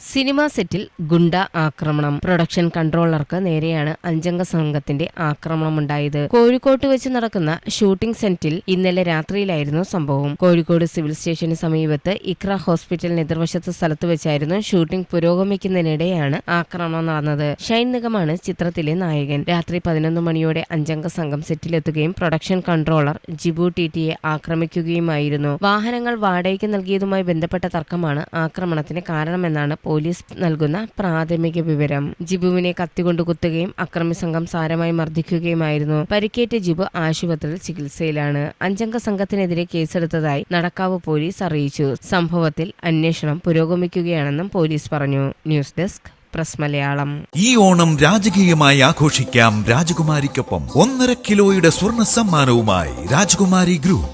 Cinema സെറ്റിൽ ഗുണ്ട ആക്രമണം. Production കൺട്രോളർക്ക് നേരെയാണ് അഞ്ചംഗ സംഘത്തിന്റെ ആക്രമണം ആക്രമണമുണ്ടായത്. കോഴിക്കോട്ട് വെച്ച് നടക്കുന്ന ഷൂട്ടിംഗ് സെറ്റിൽ ഇന്നലെ രാത്രിയിലായിരുന്നു സംഭവം. കോഴിക്കോട് സിവിൽ സ്റ്റേഷന് സമീപത്ത് ഇക്ര ഹോസ്പിറ്റലിന് എതിർവശത്ത് സ്ഥലത്ത് വെച്ചായിരുന്നു ഷൂട്ടിംഗ് പുരോഗമിക്കുന്നതിനിടെയാണ് ആക്രമണം നടന്നത്. ഷൈൻ നിഗമാണ് ചിത്രത്തിലെ നായകൻ. രാത്രി പതിനൊന്ന് മണിയോടെ അഞ്ചംഗ സംഘം സെറ്റിലെത്തുകയും പ്രൊഡക്ഷൻ കൺട്രോളർ ജിബു ടി ടിയെ ആക്രമിക്കുകയുമായിരുന്നു. വാഹനങ്ങൾ വാടകയ്ക്ക് നൽകിയതുമായി ബന്ധപ്പെട്ട തർക്കമാണ് ആക്രമണത്തിന് കാരണമെന്നാണ് പോലീസ് നൽകുന്ന പ്രാഥമിക വിവരം. ജിബുവിനെ കത്തികൊണ്ട് കുത്തുകയും അക്രമി സംഘം സാരമായി മർദ്ദിക്കുകയുമായിരുന്നു. പരിക്കേറ്റ ജിബു ആശുപത്രിയിൽ ചികിത്സയിലാണ്. അഞ്ചംഗ സംഘത്തിനെതിരെ കേസെടുത്തതായി നടക്കാവ് പോലീസ് അറിയിച്ചു. സംഭവത്തിൽ അന്വേഷണം പുരോഗമിക്കുകയാണെന്നും പോലീസ് പറഞ്ഞു. News desk press Malayalam. ഈ ഓണം രാജകീയമായി ആഘോഷിക്കാം രാജകുമാരിക്കൊപ്പം. ഒന്നര കിലോയുടെ സ്വർണ സമ്മാനവുമായി Rajakumari group.